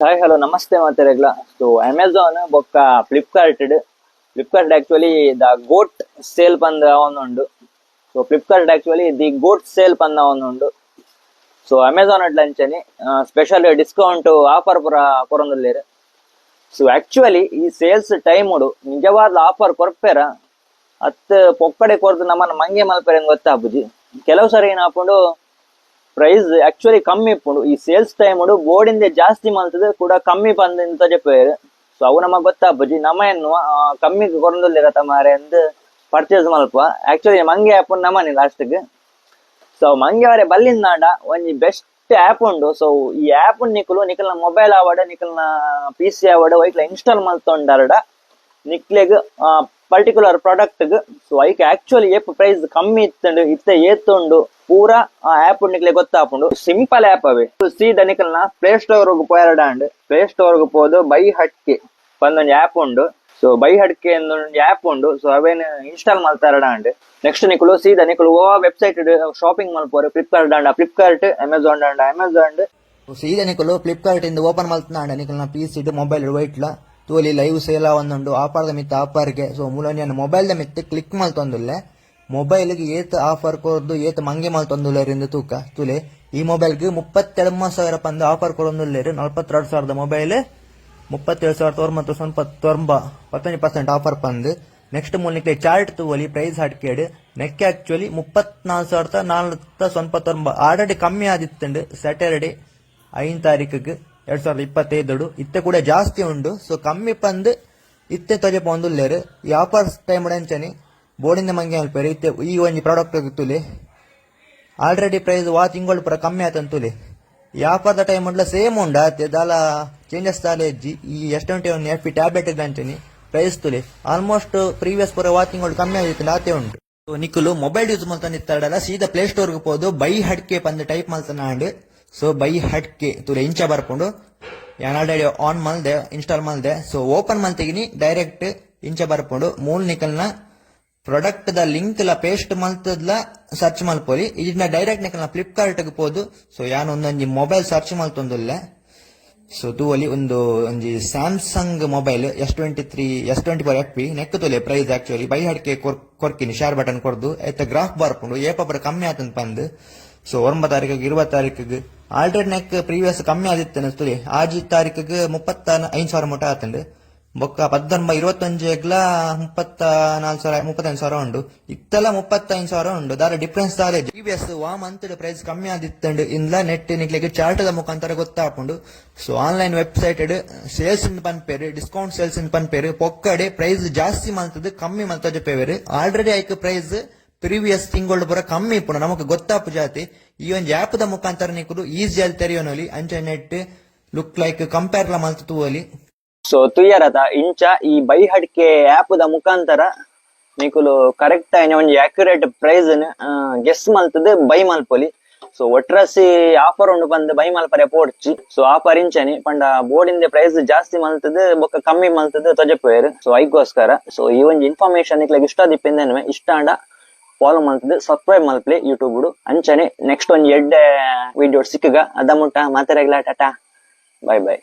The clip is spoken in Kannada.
ಹಾಯ್ ಹಲೋ ನಮಸ್ತೆ ಮಾತಾಡಗ್ಲ ಸೊ ಅಮೆಝಾನ್ ಬೊಕ್ಕ Flipkart Flipkart actually the GOAT sale ಪಂದ ಒಂದುಂಡು so Flipkart actually the GOAT sale ಪಂದ ಒಂದುಂಡು ಸೊ ಅಮೆಝಾನ್ ಅಡ್ಲ ಅಂಚನೆ ಸ್ಪೆಷಲ್ ಡಿಸ್ಕೌಂಟ್ ಆಫರ್ ಪುರ ಕೊರೊಂದುಲ್ಲೇರು ಸೊ ಆಕ್ಚುಲಿ ಈ ಸೇಲ್ಸ್ ಟೈಮ್ ನಿಜವಾದ ಆಫರ್ ಕೊರಪೇರ ಅತ್ ಪೊಕ್ಕಡೆ ಕೊರ್ದು ನಮ್ಮನ್ನ ಮಂಗೆ ಮಲ್ಪೇರ ಗೊತ್ತಾಪುಜಿ ಕೆಲವು ಸರಿ ಏನಾಪುಂಡು ಪ್ರೈಸ್ ಆಕ್ಚುಲಿ ಕಮ್ಮಿ ಇಪ್ಪುಂಡು ಈ ಸೇಲ್ಸ್ ಟೈಮ್ ಉಡು ಬೋರ್ಡಿಂದ ಜಾಸ್ತಿ ಮಲ್ತದೆ ಕೂಡ ಕಮ್ಮಿ ಬಂದ ಅಂತ చెప్పారు ಸೊ ಅವು ನಮಗ್ ಗೊತ್ತಾಪುಜಿ ನಮ್ಮ ಎನ್ನುವ ಕಮ್ಮಿ ಕೊರೊಂದುಲ್ಲೇರತ ಮಾರೆ ಅಂದ್ ಪರ್ಚೇಸ್ ಮಲ್ಪ ಆಕ್ಚುಲಿ ಮಂಗೆ ಆ್ಯಪ್ ನಮ್ಮನೆ ಲಾಸ್ಟ್ಗೆ ಸೊ ಮಂಗೆ ಅವರೇ ಬಲ್ಲಿಂದಾಂಡ ಒಂಜಿ ಬೆಸ್ಟ್ ಆ್ಯಪ್ ಉಂಡು ಸೊ ಈ ಆ್ಯಪ್ ನಿಕುಲು ನಿಕಲ್ನ ಮೊಬೈಲ್ ಆವಡ ನಿಕಲ್ನ ಪಿ ಸಿ ಆವಡ ವೈಕ್ಲ ಇನ್ಸ್ಟಾಲ್ ಮಲ್ತೊಂಡಾರಡ ನಿಕ್ಲೆಗ್ ಪರ್ಟಿಕ್ಯುಲರ್ ಪ್ರಾಡಕ್ಟ್ ಸೊ ಐಕ್ ಆಕ್ಚುಲಿ ಏಪ್ ಪ್ರೈಸ್ ಕಮ್ಮಿ ಇತ್ತಂಡು, ಇತ್ತೆ, ಏತ್ತುಂಡು, ಪೂರ ಆ ಆ್ಯಪ್ ನಿಕ್ಲೆ ಗೊತ್ತಾಪುಂಡು. ಸಿಂಪಲ್ ಆ್ಯಪ್ ಅವೇ. ಸೀದಾ ನಿಕಲ್ನ ಪ್ಲೇ ಸ್ಟೋರ್ ಪೋಯರಡಾಂಡ್ ಪ್ಲೇ ಸ್ಟೋರ್ ಪೋದು ಬೈ ಹಟ್ಕೆ ಪಂದೊಂದು ಆ್ಯಪ್ ಉಂಡು. ಸೊ ಬೈ ಹಡ್ಕೆ ಒಂದು ಆ್ಯಪ್ ಉಂಡು. ಸೊ ಅವೇನು ಇನ್ಸ್ಟಾಲ್ ಮಾಡ್ತಾರಡಾಂಡ್ ನೆಕ್ಸ್ಟ್ ನಿಕುಲು ಸೀದಾ ನಿಕುಲು ಓ ವೆಬ್ಸೈಟ್ ಶಾಪಿಂಗ್ ಮಾಡ್ಪೋರು ಫ್ಲಿಪ್ಕಾರ್ಟ್ ಆಂಡ ಫ್ಲಿಪ್ಕಾರ್ಟ್ ಅಮೆಝಾನ್ ಆಂಡ ಅಮೆಝಾನ್ ಸೀದಾ ನಿಕಲು ಫ್ಲಿಪ್ಕಾರ್ಟ್ ಇಂದ ಓಪನ್ ಮಲ್ತನಾಂಡ ನಿಕಲ್ನ ಪಿ ಸಿ ಮೊಬೈಲ್ ವೈಟ್ಲ ತೂಲಿ ಲೈವ್ ಸೇಲ ಒಂದುಂಡು ಆಫರ್ ದ ಮಿತ್ತ ಆಫರ್ಗೆ ಸೊ ಮೂಲನ ಮೊಬೈಲ್ ದ ಮಿತ್ತ ಕ್ಲಿಕ್ ಮಲ್ತೊಂದುಲ್ಲೆ ಮೊಬೈಲ್ಗೆ ಏತ್ ಆಫರ್ ಕೊರದು ಏತ್ ಮಂಗೆ ಮಲ್ತೊಂದುಲ್ಲೇರಿಂದ ತೂಕ. ತುಲೆ, ಈ ಮೊಬೈಲ್ಗೆ ಮುಪ್ಪತ್ತೆರಡು ಸಾವಿರ ಪಂದ ಆಫರ್ ಕೊರೊಂದುಲ್ಲೇರು ನಲ್ವತ್ತೆರಡು ಸಾವಿರದ ಮೊಬೈಲ್ ಮುಪ್ಪತ್ತೇಳು ಸಾವಿರದ ತೊಂಬತ್ತು ಸ್ವಲ್ಪ ತೊಂಬ ಪತ್ತೊಂದು ಪರ್ಸೆಂಟ್ ಆಫರ್ ಪಂದು ನೆಕ್ಸ್ಟ್ ಮೂಲಕ್ಕೆ ಚಾರ್ಟ್ ತೂವಲಿ ಪ್ರೈಸ್ ಹಾಡ್ಕೇಡು ನೆಕ್ಕೆ ಆಕ್ಚುಲಿ ಮುಪ್ಪತ್ನಾಲ್ಕು ಸಾವಿರದ ನಾಲ್ಕು ಸೊನ್ಪತ್ತೊಂಬ ಆಲ್ರೆಡಿ ಕಮ್ಮಿ ಆದಿತ್ತುಂಡು ಸ್ಯಾಟರ್ಡೆ ಐದು ತಾರೀಕಿಗೆ. ಎರಡ್ ಸಾವಿರದ ಇಪ್ಪತ್ತೈದು ಇತ್ತೆ ಕೂಡ ಜಾಸ್ತಿ ಉಂಡು. ಸೊ ಕಮ್ಮಿ ಪಂದು ಇತ್ತೆ ತೊಜೆ ಪೊಂದುಲ್ಲೇರು. ಈ ಆಫರ್ಸ್ ಟೈಮ್ ಅಂಚನಿ ಬೋರ್ಡಿಂದ ಮಂಗೆ ಅಲ್ಪೇರು ಇತ್ತೆ ಈ ಒಂಜಿ ಪ್ರಾಡಕ್ಟ್ ತುಲಿ ಆಲ್ರೆಡಿ ಪ್ರೈಸ್ ವಾ ತಿಂಗಳು ಪೂರ ಕಮ್ಮಿ ಆತಂತುಲಿ. ಈ ಆಫರ್ದ ಟೈಮ್ ಉಂಡ್ಲ ಸೇಮ್ ಉಂಡ. ದಾಲ ಚೇಂಜಸ್ ದಾಲ ಎಜ್ಜಿ ಈ ಎಷ್ಟೊಂಟಿ ಒಂದು ಎಫ್ ಪಿ ಟ್ಯಾಬ್ಲೆಟ್ ಇದ್ದಂಚನಿ ಪ್ರೈಸ್ ತುಲಿ ಆಲ್ಮೋಸ್ಟ್ ಪ್ರೀವಿಯಸ್ ಪೂರ ವಾ ತಿಂಗಳು ಕಮ್ಮಿ ಆಗಿತ್ತು ಆತೆ ಉಂಟು. ನಿಖುಲು ಮೊಬೈಲ್ ಯೂಸ್ ಮಾಡ್ತಾನೆ ನಿತ್ತಾಡಲ್ಲ ಸೀದಾ ಪ್ಲೇ ಸ್ಟೋರ್ಗೆ ಹೋದು ಬೈ ಹಡ್ಕೆ ಪಂದ್ ಟೈಪ್ ಮಾಡ್ತಾನಾಂಡ್ ಸೊ ಬೈ ಹಡ್ಕೆ ತುಲ ಇಂಚ ಬರ್ಕೊಂಡು ಯಾನ್ ಆಲ್ರೆಡಿ ಆನ್ ಮಲ್ದೆ ಇನ್ಸ್ಟಾಲ್ ಮಲ್ದೆ ಸೊ ಓಪನ್ ಮಲ್ತಿಗಿನಿ ಡೈರೆಕ್ಟ್ ಇಂಚ ಬರ್ಕೊಂಡು ಮೂಲ್ ನಿಕಲ್ನ ಪ್ರಾಡಕ್ಟ್ ದ ಲಿಂಕ್ ಲ ಪೇಸ್ಟ್ ಮಲ್ತದ್ಲ ಸರ್ಚ್ ಮಲ್ಪೋಲಿ ಇದನ್ನ ಡೈರೆಕ್ಟ್ ನಿಕಲ್ನ ಫ್ಲಿಪ್ಕಾರ್ಟ್ ಪೋದು ಸೊ ಯಾನ್ ಒಂದೊಂದು ಮೊಬೈಲ್ ಸರ್ಚ್ ಮಲ್ತೊಂದುಲ್ಲ ಸೊ ತೂವಲ್ಲಿ ಒಂದು ಒಂಜಿ Samsung mobile S twenty three S twenty four F P neck ತೋಲೆ ಪ್ರೈಸ್ ಆಕ್ಚುಲಿ ಬೈ ಹಡ್ಕೆ ಕೊರ್ಕಿನಿ ಶೇರ್ ಬಟನ್ ಕೊಡ್ದು ಎತ್ತ ಗ್ರಾಫ್ ಬರ್ಕೊಂಡು ಬರ ಕಮ್ಮಿ ಆತಂತ ಪಂದ್ ಸೊ ಒಂಬತ್ತು ತಾರೀಕಿಗೆ ಇರುವತ್ತು ತಾರೀಕಿಗೆ ಆಲ್ರೆಡಿ ನೆಕ್ ಪ್ರೀವಿಯಸ್ ಕಮ್ಮಿ ಆದಿತ್ತು ಅನಿಸ್ತದೆ ಆಜಿ ತಾರೀಕಿಗೆ ಮುಪ್ಪತ್ತ ಐದು ಸಾವಿರ ಮುಟ ಆತಂಡು. ಬೊಕ್ಕ ಪದ್ದೊಂಬ ಇರುವತ್ತೊಂಜೆಗ್ಲ ಮುಪ್ಪತ್ತ ನಾಲ್ಕು ಸಾವಿರ ಮುಪ್ಪತ್ತೈದು ಸಾವಿರ ಉಂಡು. ಇತ್ತೆಲ್ಲ ಮುಪ್ಪತ್ತೈದು ಸಾವಿರ ಉಂಡು. ದಾರ ಡಿಫ್ರೆನ್ಸ್ ದಾರೆ. ಪ್ರೀವಿಯಸ್ ವಾ ಮಂತ್ ಪ್ರೈಸ್ ಕಮ್ಮಿ ಆದಿತ್ತಂಡು. ಇಂದ ನೆಟ್ ನಿಕ್ಲಿಗೆ ಚಾರ್ಟ್ ದ ಮುಖಾಂತರ ಗೊತ್ತಾಪುಂಡು. ಸೊ ಆನ್ಲೈನ್ ವೆಬ್ಸೈಟ್ ಸೇಲ್ಸ್ ಇನ್ ಪನ್ಪೇರು ಡಿಸ್ಕೌಂಟ್ ಸೇಲ್ಸ್ ಇನ್ ಪನ್ಪೇರು, ಪೊಕ್ಕಡೆ ಪ್ರೈಸ್ ಜಾಸ್ತಿ ಮಂತದ್ದು ಕಮ್ಮಿ ಮಂತ ಜೊಪೇವೇರು ಆಲ್ರೆಡಿ ಐಕ್ ಪ್ರೈಸ್ ಪ್ರೀವಿಯಸ್ ತಿಂಗಳು ಪೂರ ಕಮ್ಮಿ ಇಪ್ಪುಂಡು ನಮಕ್ ಗೊತ್ತಾಪು ಜಾತಿ ಈ ಒಂದು ಆಪ್ ದ ಮುಖಾಂತರ ನಿಕುಲು ಈಸಿಯಲ್ಲಿ ತೆರೆಯೋನಲ್ಲಿ ತೆರೆಯೋನೊಲಿ ಅಂಚೆ ನೆಟ್ ಲುಕ್ ಲೈಕ್ ಕಂಪೇರ್ ಲ ಮಲ್ತು ತೂವಲಿ ಸೊ ತುಯ್ಯರತ ಇಂಚ ಈ ಬೈಹಡ್ಕೆ ಹಡ್ಕೆ ಆ್ಯಪ್ ದ ಮುಖಾಂತರ ನಿಕುಲು ಕರೆಕ್ಟ್ ಆಯ್ನ ಒಂಜಿ ಆಕ್ಯುರೇಟ್ ಪ್ರೈಸ್ ಗೆಸ್ ಮಲ್ತದೆ ಬೈ ಮಲ್ಪೊಲಿ ಸೊ ಒಟ್ರಸಿ ಆಫರ್ ಉಂಡು ಬಂದು ಬೈ ಮಲ್ಪರೆ ಪೋಡ್ಚಿ ಸೊ ಆಫರ್ ಇಂಚನಿ, ಪಂಡ ಬೋರ್ಡಿಂದ ಪ್ರೈಸ್ ಜಾಸ್ತಿ ಮಲ್ತದೆ ಬೊಕ್ಕ ಕಮ್ಮಿ ಮಲ್ತದೆ ತೊಜಪೇರು ಸೊ ಐಗೋಸ್ಕರ ಸೊ ಈ ಒಂಜಿ ಇನ್ಫಾರ್ಮೇಶನ್ ಇಕ್ಲಾಗ ಇಷ್ಟ ದಿಪ್ಪಿಂದ ಇಷ್ಟ ಅಂಡ ಫಾಲೋ ಮಲ್ತದೆ ಸಬ್ಸ್ಕ್ರೈಬ್ ಮಲ್ಪ್ಲೆ ಯೂಟ್ಯೂಬ್ ಅಂಚನೆ ನೆಕ್ಸ್ಟ್ ಒಂಜಿ ಎಡ್ಡೆ ವಿಡಿಯೋ ಸಿಕ್ಕಗ. ಅದ ಮುಟ್ಟ. ಟಾಟಾ. ಬಾಯ್ ಬೈ